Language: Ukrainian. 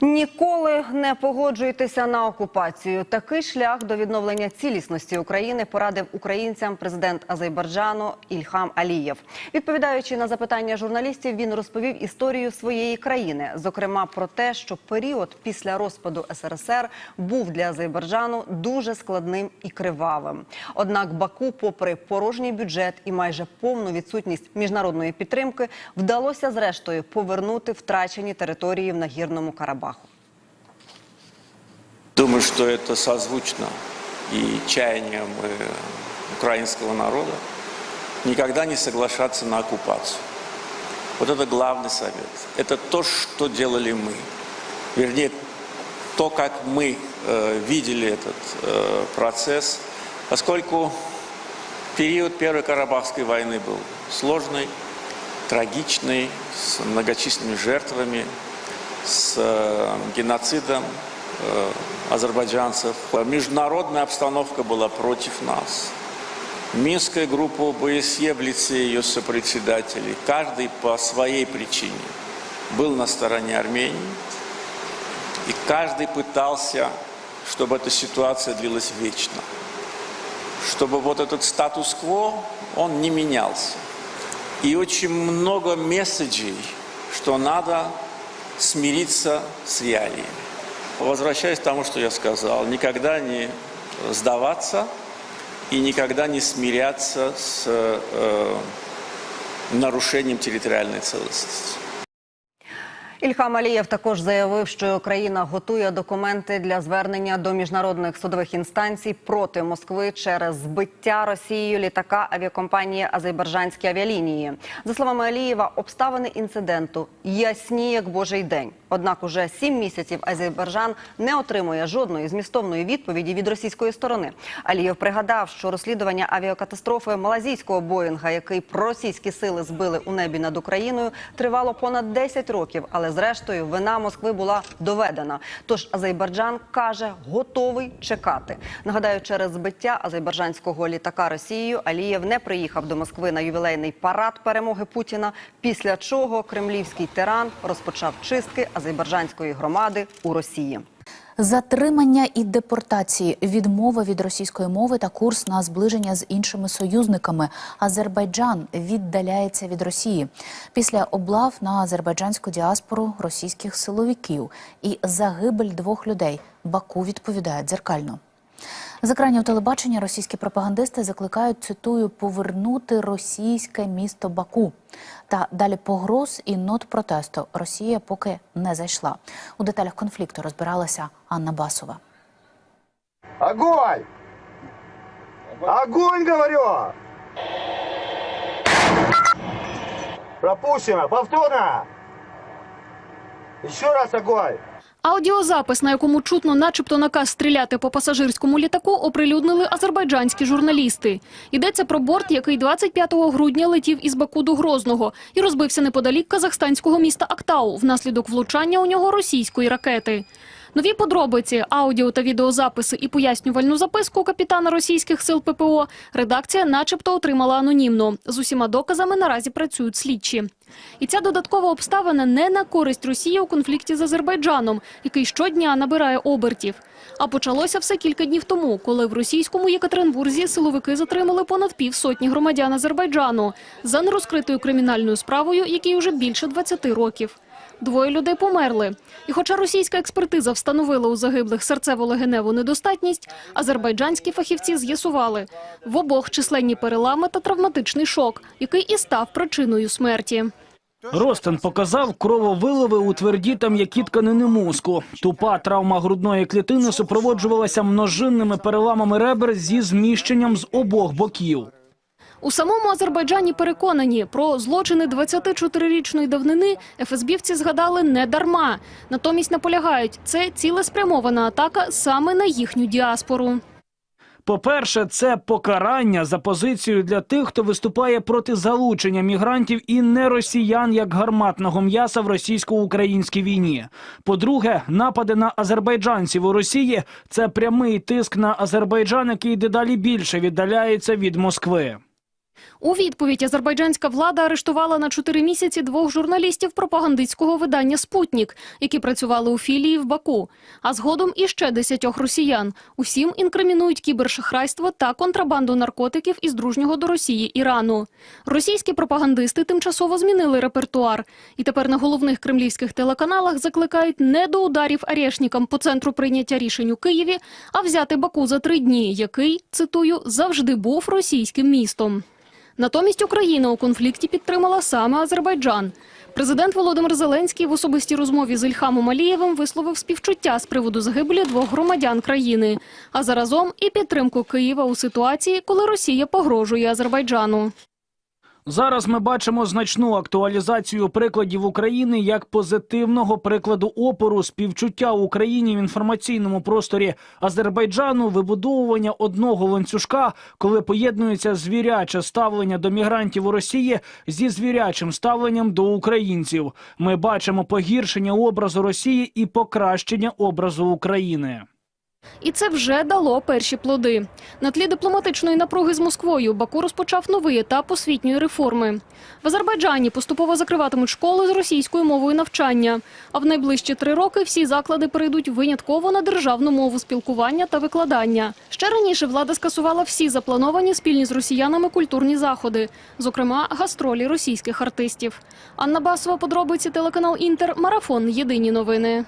Ніколи не погоджуйтеся на окупацію. Такий шлях до відновлення цілісності України порадив українцям президент Азербайджану Ільхам Алієв. Відповідаючи на запитання журналістів, він розповів історію своєї країни, зокрема про те, що період після розпаду СРСР був для Азербайджану дуже складним і кривавим. Однак Баку, попри порожній бюджет і майже повну відсутність міжнародної підтримки, вдалося зрештою повернути втрачені території в нагірному Карабаху. Думаю, что это созвучно и чаяниям э, украинского народа никогда не соглашаться на оккупацию. Вот это главный совет. Это то, что делали мы. Вернее, то, как мы э, видели этот э, процесс, поскольку период Первой Карабахской войны был сложный, трагичный, с многочисленными жертвами, с э, геноцидом э, азербайджанцев. Международная обстановка была против нас. Минская группа ОБСЕ в лице ее сопредседателей, каждый по своей причине был на стороне Армении. И каждый пытался, чтобы эта ситуация длилась вечно. Чтобы вот этот статус-кво, он не менялся. И очень много месседжей, что надо смириться с реалиями. Возвращаясь к тому, что я сказал, никогда не сдаваться и никогда не смиряться с э, нарушением территориальной целостности. Ільхам Алієв також заявив, що країна готує документи для звернення до міжнародних судових інстанцій проти Москви через збиття Росією літака авіакомпанії Азербайджанські авіалінії. За словами Алієва, обставини інциденту ясні як божий день. Однак, уже сім місяців Азербайджан не отримує жодної змістовної відповіді від російської сторони. Алієв пригадав, що розслідування авіакатастрофи малазійського Боїнга, який проросійські сили збили у небі над Україною, тривало понад 10 років, але зрештою вина Москви була доведена. Тож Азербайджан каже, готовий чекати. Нагадаю, через збиття азербайджанського літака Росією Алієв не приїхав до Москви на ювілейний парад перемоги Путіна. Після чого кремлівський тиран розпочав чистки азербайджанської громади у Росії. Затримання і депортації, відмова від російської мови та курс на зближення з іншими союзниками. Азербайджан віддаляється від Росії після облав на азербайджанську діаспору російських силовиків і загибель двох людей. Баку відповідає дзеркально. З екранів телебачення російські пропагандисти закликають цитую повернути російське місто Баку. Та далі погроз і нот протесту Росія поки не зайшла. У деталях конфлікту розбиралася Анна Басова. Огонь! Огонь, говорю! Пропущено! Повторно! Еще раз огонь! Аудіозапис, на якому чутно начебто наказ стріляти по пасажирському літаку, оприлюднили азербайджанські журналісти. Йдеться про борт, який 25 грудня летів із Баку до Грозного і розбився неподалік казахстанського міста Актау внаслідок влучання у нього російської ракети. Нові подробиці, аудіо та відеозаписи і пояснювальну записку капітана російських сил ППО редакція начебто отримала анонімно. З усіма доказами наразі працюють слідчі. І ця додаткова обставина не на користь Росії у конфлікті з Азербайджаном, який щодня набирає обертів. А почалося все кілька днів тому, коли в російському Єкатеринбурзі силовики затримали понад півсотні громадян Азербайджану за нерозкритою кримінальною справою, якій уже більше 20 років. Двоє людей померли. І хоча російська експертиза встановила у загиблих серцево-легеневу недостатність, азербайджанські фахівці з'ясували – в обох численні перелами та травматичний шок, який і став причиною смерті. Ростен показав крововиливи у тверді та м'які тканини мозку. Тупа травма грудної клітини супроводжувалася множинними переламами ребер зі зміщенням з обох боків. У самому Азербайджані переконані, про злочини 24-річної давнини ФСБівці згадали не дарма. Натомість наполягають, це цілеспрямована атака саме на їхню діаспору. По-перше, це покарання за позицію для тих, хто виступає проти залучення мігрантів і не росіян як гарматного м'яса в російсько-українській війні. По-друге, напади на азербайджанців у Росії це прямий тиск на Азербайджан, який дедалі більше віддаляється від Москви. У відповідь азербайджанська влада арештувала на чотири місяці двох журналістів пропагандистського видання «Спутнік», які працювали у філії в Баку, а згодом іще десятьох росіян. Усім інкримінують кібершахрайство та контрабанду наркотиків із дружнього до Росії Ірану. Російські пропагандисти тимчасово змінили репертуар. І тепер на головних кремлівських телеканалах закликають не до ударів арешникам по центру прийняття рішень у Києві, а взяти Баку за три дні, який, цитую, завжди був російським містом. Натомість Україна у конфлікті підтримала саме Азербайджан. Президент Володимир Зеленський в особистій розмові з Ільхамом Алієвим висловив співчуття з приводу загибелі двох громадян країни, а заразом і підтримку Києва у ситуації, коли Росія погрожує Азербайджану. Зараз ми бачимо значну актуалізацію прикладів України як позитивного прикладу опору співчуття Україні в інформаційному просторі Азербайджану, вибудовування одного ланцюжка, коли поєднується звіряче ставлення до мігрантів у Росії зі звірячим ставленням до українців. Ми бачимо погіршення образу Росії і покращення образу України. І це вже дало перші плоди. На тлі дипломатичної напруги з Москвою Баку розпочав новий етап освітньої реформи. В Азербайджані поступово закриватимуть школи з російською мовою навчання. А в найближчі три роки всі заклади перейдуть винятково на державну мову спілкування та викладання. Ще раніше влада скасувала всі заплановані спільні з росіянами культурні заходи, зокрема гастролі російських артистів. Анна Басова, подробиці телеканал Інтер, марафон. Єдині новини.